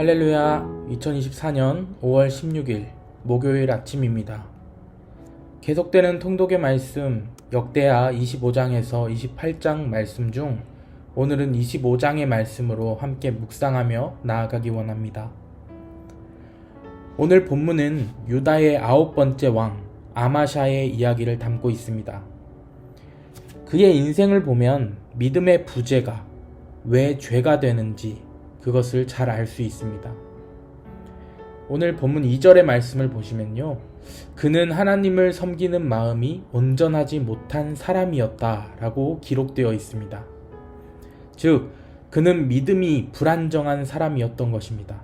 할렐루야 2024년 5월 16일 목요일 아침입니다. 계속되는 통독의 말씀 역대하 25장에서 28장 말씀 중 오늘은 25장의 말씀으로 함께 묵상하며 나아가기 원합니다. 오늘 본문은 유다의 아홉 번째 왕 아마샤의 이야기를 담고 있습니다. 그의 인생을 보면 믿음의 부재가 왜 죄가 되는지 그것을 잘 알 수 있습니다. 오늘 본문 2절의 말씀을 보시면요. 그는 하나님을 섬기는 마음이 온전하지 못한 사람이었다 라고 기록되어 있습니다. 즉, 그는 믿음이 불안정한 사람이었던 것입니다.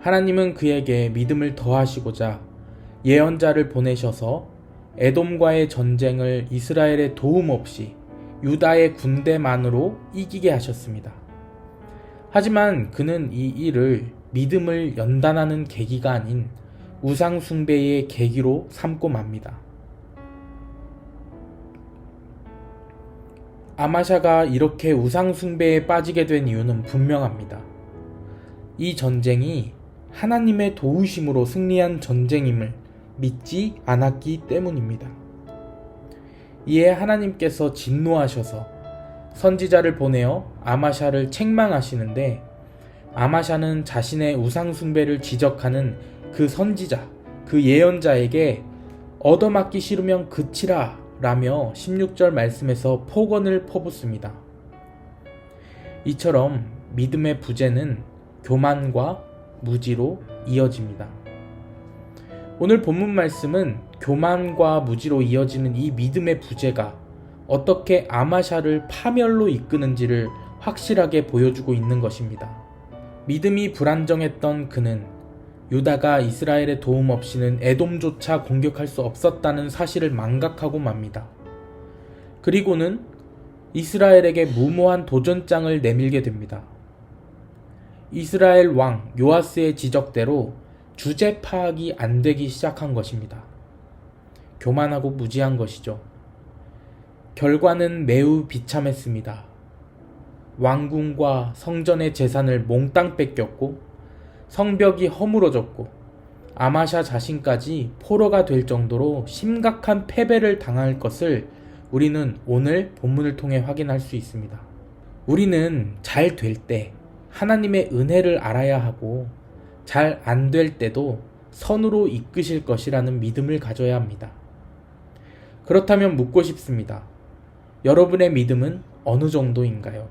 하나님은 그에게 믿음을 더하시고자 예언자를 보내셔서 에돔과의 전쟁을 이스라엘의 도움 없이 유다의 군대만으로 이기게 하셨습니다. 하지만 그는 이 일을 믿음을 연단하는 계기가 아닌 우상숭배의 계기로 삼고 맙니다. 아마샤가 이렇게 우상숭배에 빠지게 된 이유는 분명합니다. 이 전쟁이 하나님의 도우심으로 승리한 전쟁임을 믿지 않았기 때문입니다. 이에 하나님께서 진노하셔서 선지자를 보내어 아마샤를 책망하시는데 아마샤는 자신의 우상숭배를 지적하는 그 선지자, 그 예언자에게 얻어맞기 싫으면 그치라 라며 16절 말씀에서 폭언을 퍼붓습니다. 이처럼 믿음의 부재는 교만과 무지로 이어집니다. 오늘 본문 말씀은 교만과 무지로 이어지는 이 믿음의 부재가 어떻게 아마샤를 파멸로 이끄는지를 확실하게 보여주고 있는 것입니다. 믿음이 불안정했던 그는 유다가 이스라엘의 도움 없이는 에돔조차 공격할 수 없었다는 사실을 망각하고 맙니다. 그리고는 이스라엘에게 무모한 도전장을 내밀게 됩니다. 이스라엘 왕 요아스의 지적대로 주제 파악이 안 되기 시작한 것입니다. 교만하고 무지한 것이죠. 결과는 매우 비참했습니다. 왕궁과 성전의 재산을 몽땅 뺏겼고 성벽이 허물어졌고 아마샤 자신까지 포로가 될 정도로 심각한 패배를 당할 것을 우리는 오늘 본문을 통해 확인할 수 있습니다. 우리는 잘 될 때 하나님의 은혜를 알아야 하고 잘 안 될 때도 선으로 이끄실 것이라는 믿음을 가져야 합니다. 그렇다면 묻고 싶습니다. 여러분의 믿음은 어느 정도인가요?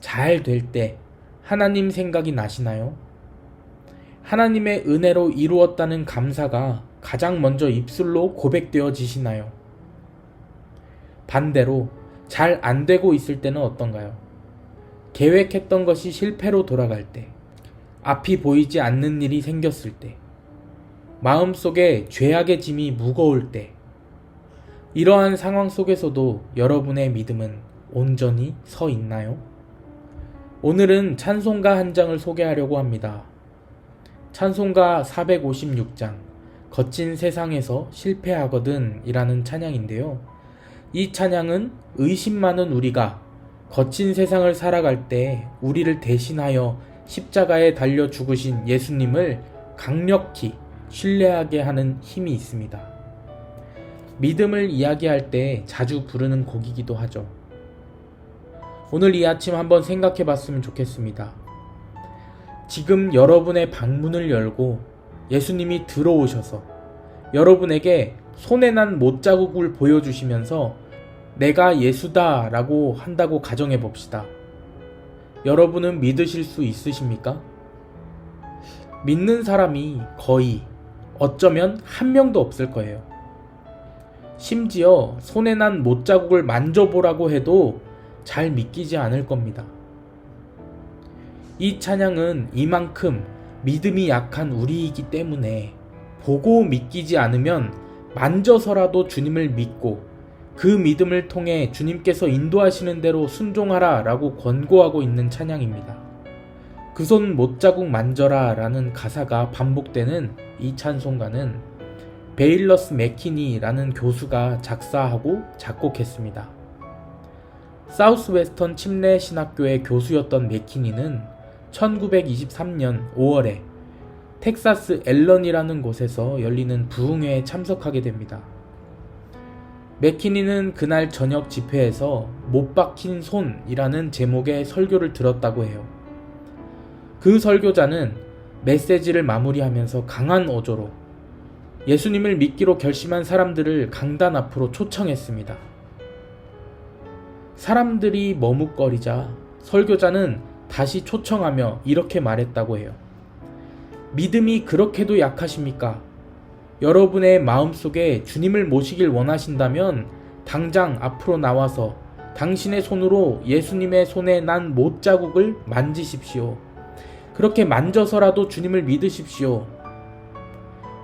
잘 될 때 하나님 생각이 나시나요? 하나님의 은혜로 이루었다는 감사가 가장 먼저 입술로 고백되어지시나요? 반대로 잘 안 되고 있을 때는 어떤가요? 계획했던 것이 실패로 돌아갈 때, 앞이 보이지 않는 일이 생겼을 때, 마음속에 죄악의 짐이 무거울 때, 이러한 상황 속에서도 여러분의 믿음은 온전히 서 있나요? 오늘은 찬송가 한 장을 소개하려고 합니다. 찬송가 456장, 거친 세상에서 실패하거든 이라는 찬양인데요. 이 찬양은 의심 많은 우리가 거친 세상을 살아갈 때 우리를 대신하여 십자가에 달려 죽으신 예수님을 강력히 신뢰하게 하는 힘이 있습니다. 믿음을 이야기할 때 자주 부르는 곡이기도 하죠. 오늘 이 아침 한번 생각해 봤으면 좋겠습니다. 지금 여러분의 방문을 열고 예수님이 들어오셔서 여러분에게 손에 난 못자국을 보여주시면서 내가 예수다 라고 한다고 가정해 봅시다. 여러분은 믿으실 수 있으십니까? 믿는 사람이 거의 어쩌면 한 명도 없을 거예요. 심지어 손에 난 못자국을 만져보라고 해도 잘 믿기지 않을 겁니다. 이 찬양은 이만큼 믿음이 약한 우리이기 때문에 보고 믿기지 않으면 만져서라도 주님을 믿고 그 믿음을 통해 주님께서 인도하시는 대로 순종하라 라고 권고하고 있는 찬양입니다. 그 손 못자국 만져라 라는 가사가 반복되는 이 찬송가는 베일러스 맥키니라는 교수가 작사하고 작곡했습니다. 사우스웨스턴 침례 신학교의 교수였던 맥키니는 1923년 5월에 텍사스 앨런이라는 곳에서 열리는 부흥회에 참석하게 됩니다. 맥키니는 그날 저녁 집회에서 못 박힌 손이라는 제목의 설교를 들었다고 해요. 그 설교자는 메시지를 마무리하면서 강한 어조로 예수님을 믿기로 결심한 사람들을 강단 앞으로 초청했습니다. 사람들이 머뭇거리자 설교자는 다시 초청하며 이렇게 말했다고 해요. 믿음이 그렇게도 약하십니까? 여러분의 마음속에 주님을 모시길 원하신다면 당장 앞으로 나와서 당신의 손으로 예수님의 손에 난 못자국을 만지십시오. 그렇게 만져서라도 주님을 믿으십시오.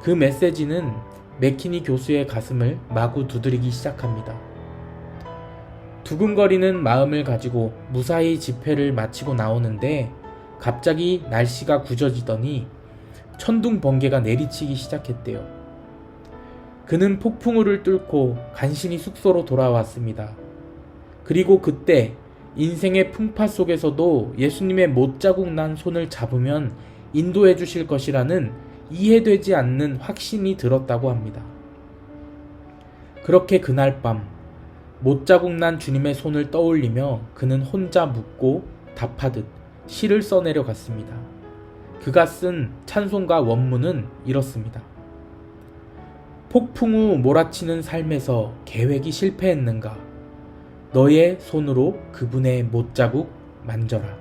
그 메시지는 맥키니 교수의 가슴을 마구 두드리기 시작합니다. 두근거리는 마음을 가지고 무사히 집회를 마치고 나오는데 갑자기 날씨가 굳어지더니 천둥 번개가 내리치기 시작했대요. 그는 폭풍우를 뚫고 간신히 숙소로 돌아왔습니다. 그리고 그때 인생의 풍파 속에서도 예수님의 못자국 난 손을 잡으면 인도해 주실 것이라는 이해되지 않는 확신이 들었다고 합니다. 그렇게 그날 밤 못자국 난 주님의 손을 떠올리며 그는 혼자 묻고 답하듯 시를 써내려 갔습니다. 그가 쓴 찬송가 원문은 이렇습니다. 폭풍 후 몰아치는 삶에서 계획이 실패했는가? 너의 손으로 그분의 못자국 만져라.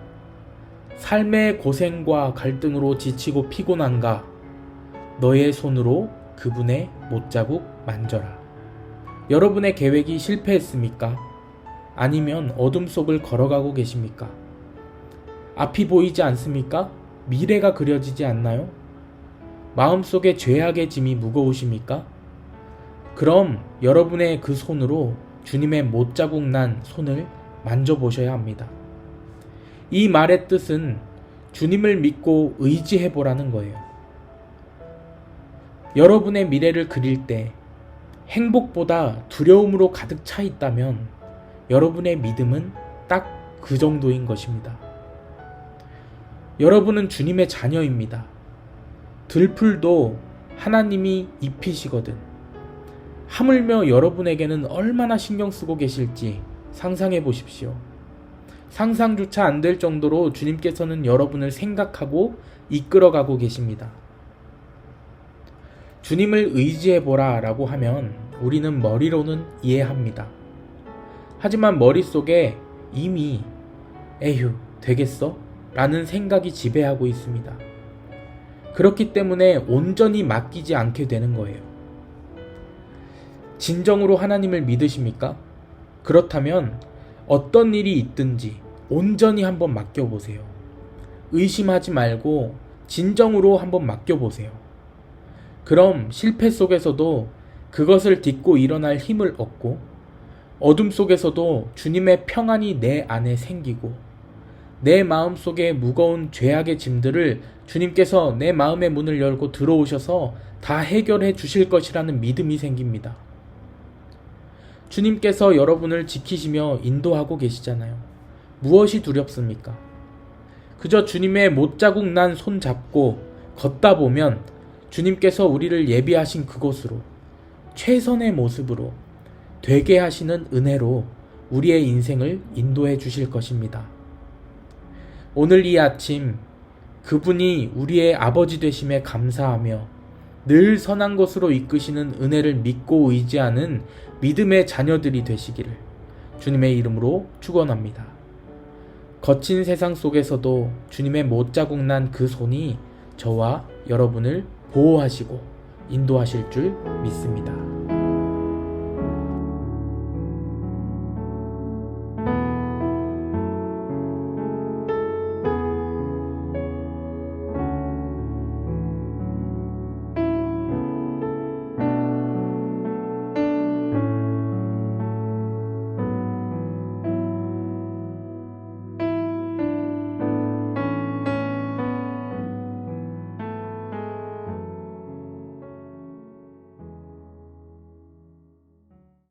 삶의 고생과 갈등으로 지치고 피곤한가? 너의 손으로 그분의 못자국 만져라. 여러분의 계획이 실패했습니까? 아니면 어둠 속을 걸어가고 계십니까? 앞이 보이지 않습니까? 미래가 그려지지 않나요? 마음속에 죄악의 짐이 무거우십니까? 그럼 여러분의 그 손으로 주님의 못자국 난 손을 만져보셔야 합니다. 이 말의 뜻은 주님을 믿고 의지해 보라는 거예요. 여러분의 미래를 그릴 때 행복보다 두려움으로 가득 차 있다면 여러분의 믿음은 딱 그 정도인 것입니다. 여러분은 주님의 자녀입니다. 들풀도 하나님이 입히시거든. 하물며 여러분에게는 얼마나 신경 쓰고 계실지 상상해 보십시오. 상상조차 안 될 정도로 주님께서는 여러분을 생각하고 이끌어가고 계십니다. 주님을 의지해 보라 라고 하면 우리는 머리로는 이해합니다. 하지만 머릿속에 이미 에휴, 되겠어? 라는 생각이 지배하고 있습니다. 그렇기 때문에 온전히 맡기지 않게 되는 거예요. 진정으로 하나님을 믿으십니까? 그렇다면 어떤 일이 있든지 온전히 한번 맡겨보세요. 의심하지 말고 진정으로 한번 맡겨보세요. 그럼 실패 속에서도 그것을 딛고 일어날 힘을 얻고 어둠 속에서도 주님의 평안이 내 안에 생기고 내 마음 속에 무거운 죄악의 짐들을 주님께서 내 마음의 문을 열고 들어오셔서 다 해결해 주실 것이라는 믿음이 생깁니다. 주님께서 여러분을 지키시며 인도하고 계시잖아요. 무엇이 두렵습니까? 그저 주님의 못자국 난 손 잡고 걷다 보면 주님께서 우리를 예비하신 그곳으로 최선의 모습으로 되게 하시는 은혜로 우리의 인생을 인도해 주실 것입니다. 오늘 이 아침 그분이 우리의 아버지 되심에 감사하며 늘 선한 것으로 이끄시는 은혜를 믿고 의지하는 믿음의 자녀들이 되시기를 주님의 이름으로 축원합니다. 거친 세상 속에서도 주님의 못자국 난 그 손이 저와 여러분을 보호하시고 인도하실 줄 믿습니다.